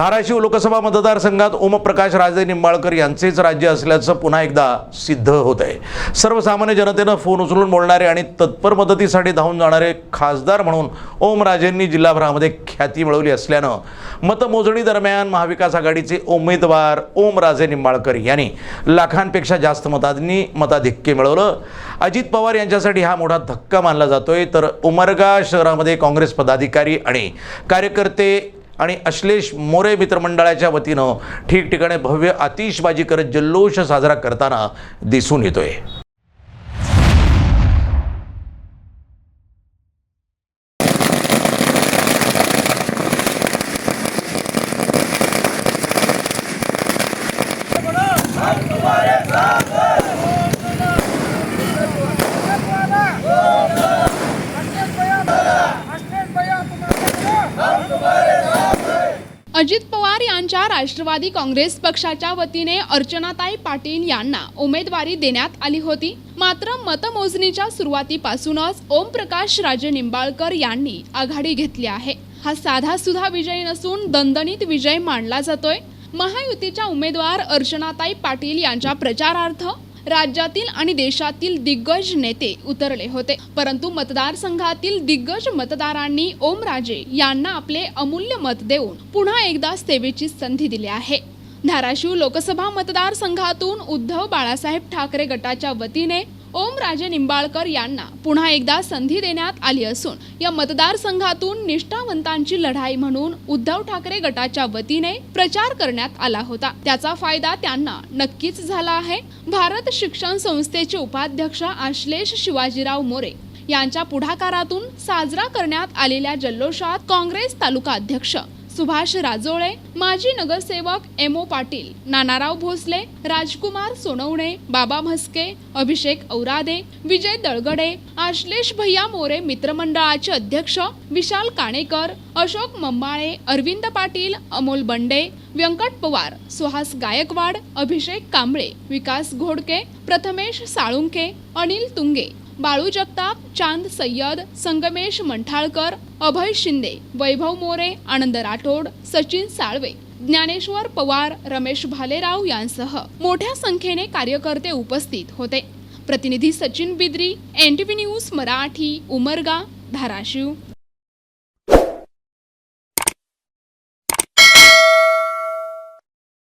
धाराशिव लोकसभा मतदारसंघात ओमप्रकाश राजे निंबाळकर यांचेच राज्य असल्याचं पुन्हा एकदा सिद्ध होत आहे सर्वसामान्य जनतेनं फोन उचलून बोलणारे आणि तत्पर मदतीसाठी धावून जाणारे खासदार म्हणून ओमराजेंनी जिल्हाभरामध्ये ख्याती मिळवली असल्यानं मतमोजणी दरम्यान महाविकास आघाडीचे उमेदवार ओमराजे निंबाळकर यांनी लाखांपेक्षा जास्त मतांनी मताधिक्य मिळवलं. अजित पवार यांच्यासाठी हा मोठा धक्का मानला जातोय. तर उमरगा शहरामध्ये काँग्रेस पदाधिकारी आणि कार्यकर्ते आणि अश्लेष मोरे मित्रमंडळाच्या वतीनं ठिकठिकाणी भव्य आतिषबाजी करत जल्लोष साजरा करताना दिसून येतोय. अजित पवार यांच्या राष्ट्रवादी काँग्रेस पक्षाच्या वतीने अर्चनाताई पाटील यांना उमेदवारी देण्यात आली होती. मात्र मतमोजणीच्या सुरुवातीपासूनच ओमप्रकाश राजे निंबाळकर यांनी आघाडी घेतली आहे. हा साधा विजय नसून दणदणीत विजय मानला जातोय. महायुतीच्या उमेदवार अर्चनाताई पाटील यांच्या प्रचारार्थ राज्यातील आणि देशातील दिग्गज नेते उतरले होते. परंतु मतदारसंघातील दिग्गज मतदारांनी ओमराजे यांना आपले अमूल्य मत देऊन पुन्हा एकदा सेवेची संधी दिली आहे. धाराशिव लोकसभा मतदारसंघातून उद्धव बाळासाहेब ठाकरे गटाच्या वतीने ओमराजे निंबाळकर यांना पुन्हा एकदा संधी देण्यात आली असून या मतदारसंघातून निष्ठावंतांची लढाई म्हणून उद्धव ठाकरे गटाच्या वतीने प्रचार करण्यात आला होता. त्याचा फायदा त्यांना नक्कीच झाला आहे. भारत शिक्षण संस्थेचे उपाध्यक्ष आश्लेष शिवाजीराव मोरे यांच्या पुढाकारातून साजरा करण्यात आलेल्या जल्लोषात काँग्रेस तालुका अध्यक्ष सुभाष राजोळे माजी नगरसेवक एम ओ पाटील नानाराव भोसले राजकुमार सोनवणे बाबा म्हस्के अभिषेक औरादे विजय दळगडे आश्लेष भैया मोरे मित्रमंडळाचे अध्यक्ष विशाल काणेकर अशोक मंबाळे अरविंद पाटील अमोल बंडे व्यंकट पवार सुहास गायकवाड अभिषेक कांबळे विकास घोडके प्रथमेश साळुंके अनिल तुंगे. बाळू जगताप चांद सय्यद संगमेश मंठाळकर अभय शिंदे वैभव मोरे आनंद राठोड सचिन साळवे ज्ञानेश्वर पवार रमेश भालेराव यांसह मोठ्या संख्येने कार्यकर्ते उपस्थित होते. प्रतिनिधी सचिन बिद्री एनटीव्ही न्यूज मराठी उमरगा धाराशिव.